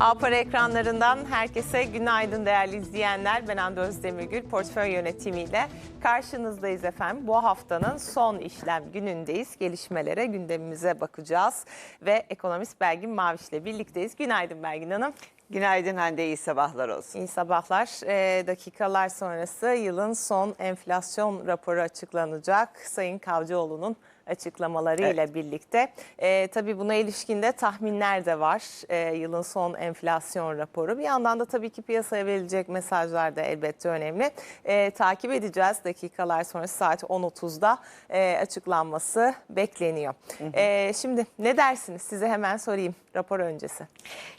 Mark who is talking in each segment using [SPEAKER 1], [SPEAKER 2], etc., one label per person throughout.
[SPEAKER 1] Apar ekranlarından herkese günaydın değerli izleyenler. Ben Hande Özdemirgül, portföy yönetimiyle karşınızdayız efendim. Bu haftanın son işlem günündeyiz. Gelişmelere, gündemimize bakacağız. Ve ekonomist Belgin Maviş ile birlikteyiz. Günaydın Belgin Hanım.
[SPEAKER 2] Günaydın Hande, iyi sabahlar olsun.
[SPEAKER 1] İyi sabahlar. Ee, dakikalar sonrası yılın son enflasyon raporu açıklanacak. Sayın Kavcıoğlu'nun açıklamalarıyla birlikte. Ee, tabii buna ilişkin de tahminler de var. Ee, yılın son enflasyon raporu. Bir yandan da tabii ki piyasaya verilecek mesajlar da elbette önemli. Ee, takip edeceğiz. Dakikalar sonrası saat 10.30'da e, açıklanması bekleniyor. Ee, şimdi ne dersiniz? Size hemen sorayım rapor öncesi.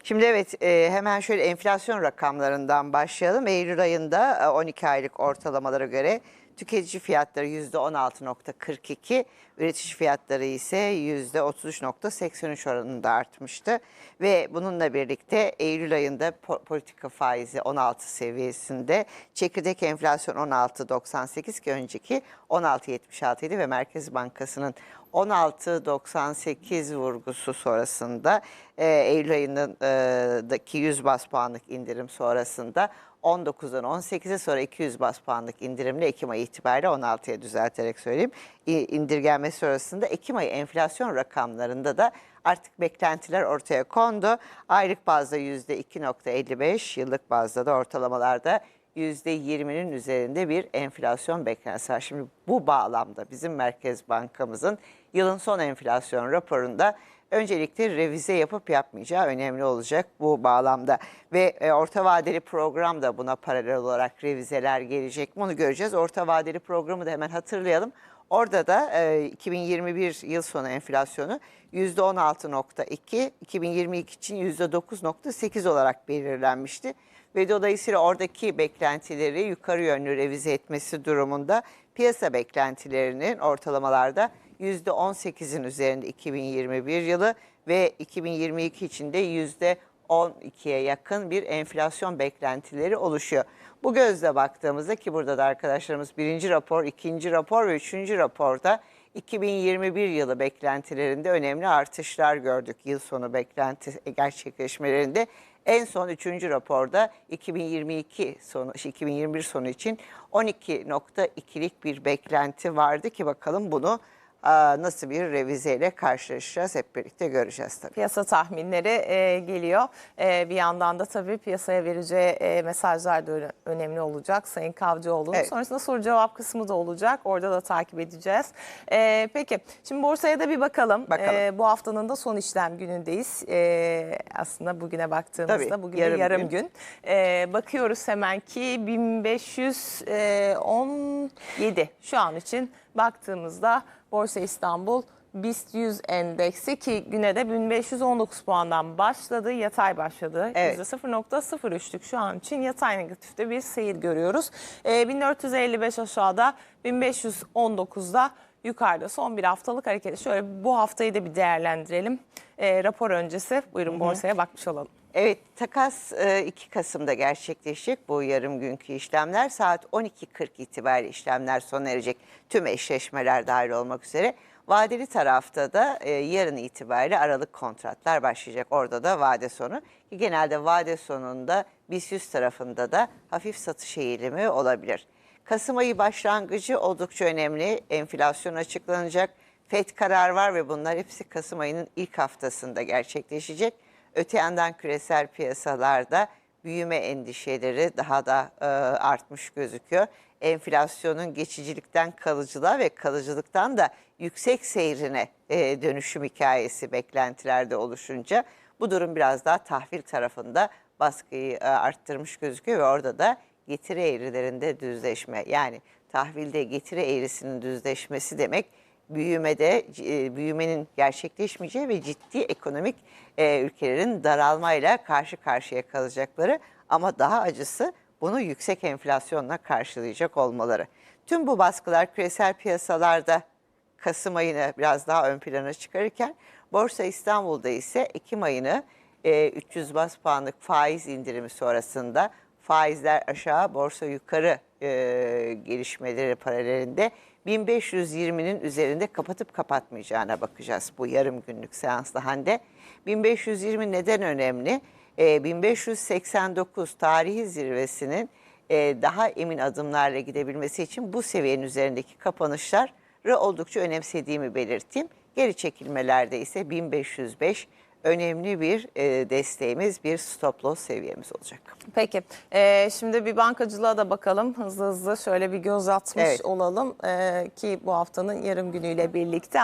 [SPEAKER 2] Şimdi evet e, hemen şöyle enflasyon rakamlarından başlayalım. Eylül ayında e, 12 aylık ortalamalara göre tüketici fiyatları %16.42, üretici fiyatları ise %33.83 oranında artmıştı. Ve bununla birlikte Eylül ayında po- politika faizi 16 seviyesinde, çekirdek enflasyon 16.98 ki önceki 16.76 idi ve Merkez Bankası'nın 16.98 vurgusu sonrasında e, Eylül ayındaki 100 bas puanlık indirim sonrasında 19'dan 18'e sonra 200 bas puanlık indirimle Ekim ayı itibariyle 16'ya düzelterek söyleyeyim. İndirgenme sonrasında Ekim ayı enflasyon rakamlarında da artık beklentiler ortaya kondu. Aylık bazda %2.55, yıllık bazda da ortalamalarda %20'nin üzerinde bir enflasyon beklentisi var. Şimdi bu bağlamda bizim Merkez Bankamızın yılın son enflasyon raporunda öncelikle revize yapıp yapmayacağı önemli olacak bu bağlamda. Ve e, orta vadeli program da buna paralel olarak revizeler gelecek mi onu göreceğiz. Orta vadeli programı da hemen hatırlayalım. Orada da e, 2021 yıl sonu enflasyonu %16.2, 2022 için %9.8 olarak belirlenmişti. Ve dolayısıyla oradaki beklentileri yukarı yönlü revize etmesi durumunda piyasa beklentilerinin ortalamalarda %18'in üzerinde 2021 yılı ve 2022 için de %12'ye yakın bir enflasyon beklentileri oluşuyor. Bu gözle baktığımızda ki burada da arkadaşlarımız birinci rapor, ikinci rapor ve üçüncü raporda 2021 yılı beklentilerinde önemli artışlar gördük. Yıl sonu beklenti gerçekleşmelerinde en son 3. raporda 2022 sonu 2021 sonu için 12.2'lik bir beklenti vardı ki bakalım bunu nasıl bir revizeyle karşılaşacağız hep birlikte göreceğiz tabii.
[SPEAKER 1] Piyasa tahminleri e, geliyor. E, bir yandan da tabii piyasaya vereceği e, mesajlar da öne- önemli olacak. Sayın Kavcıoğlu'nun.
[SPEAKER 2] Evet.
[SPEAKER 1] Sonrasında soru cevap kısmı da olacak. Orada da takip edeceğiz. E, peki şimdi borsaya da bir bakalım.
[SPEAKER 2] Bakalım.
[SPEAKER 1] E, bu haftanın da son işlem günündeyiz. E, aslında bugüne baktığımızda
[SPEAKER 2] Tabii,
[SPEAKER 1] bugün
[SPEAKER 2] yarım
[SPEAKER 1] yarım,
[SPEAKER 2] gün.
[SPEAKER 1] gün. E, bakıyoruz hemen ki 1517 şu an için baktığımızda Borsa İstanbul BIST 100 endeksi ki güne de 1519 puandan başladı. Yatay başladı.
[SPEAKER 2] Evet.
[SPEAKER 1] %0.03'lük şu an için yatay negatifte bir seyir görüyoruz. Ee, 1455 aşağıda 1519'da yukarıda son bir haftalık hareket. Şöyle bu haftayı da bir değerlendirelim. Ee, rapor öncesi buyurun borsaya bakmış olalım.
[SPEAKER 2] Evet takas e, 2 Kasım'da gerçekleşecek bu yarım günkü işlemler. Saat 12.40 itibariyle işlemler sona erecek. Tüm eşleşmeler dahil olmak üzere. Vadeli tarafta da e, yarın itibariyle aralık kontratlar başlayacak. Orada da vade sonu. Genelde vade sonunda BIST 100 tarafında da hafif satış eğilimi olabilir. Kasım ayı başlangıcı oldukça önemli. Enflasyon açıklanacak. FED karar var ve bunlar hepsi Kasım ayının ilk haftasında gerçekleşecek. Öte yandan küresel piyasalarda büyüme endişeleri daha da e, artmış gözüküyor. Enflasyonun geçicilikten kalıcılığa ve kalıcılıktan da yüksek seyrine e, dönüşüm hikayesi beklentilerde oluşunca bu durum biraz daha tahvil tarafında baskıyı e, arttırmış gözüküyor ve orada da getiri eğrilerinde düzleşme yani tahvilde getiri eğrisinin düzleşmesi demek büyümede e, büyümenin gerçekleşmeyeceği ve ciddi ekonomik e, ülkelerin daralmayla karşı karşıya kalacakları ama daha acısı bunu yüksek enflasyonla karşılayacak olmaları. Tüm bu baskılar küresel piyasalarda Kasım ayını biraz daha ön plana çıkarırken Borsa İstanbul'da ise Ekim ayını e, 300 bas puanlık faiz indirimi sonrasında faizler aşağı, borsa yukarı e, gelişmeleri paralelinde 1520'nin üzerinde kapatıp kapatmayacağına bakacağız bu yarım günlük seansta Hande. 1520 neden önemli? e, 1589 tarihi zirvesinin e, daha emin adımlarla gidebilmesi için bu seviyenin üzerindeki kapanışları oldukça önemsediğimi belirteyim. Geri çekilmelerde ise 1505 önemli bir e, desteğimiz, bir stop loss seviyemiz olacak.
[SPEAKER 1] Peki. Ee, şimdi bir bankacılığa da bakalım. Hızlı hızlı şöyle bir göz atmış
[SPEAKER 2] Evet.
[SPEAKER 1] olalım. Ee, ki bu haftanın yarım günüyle birlikte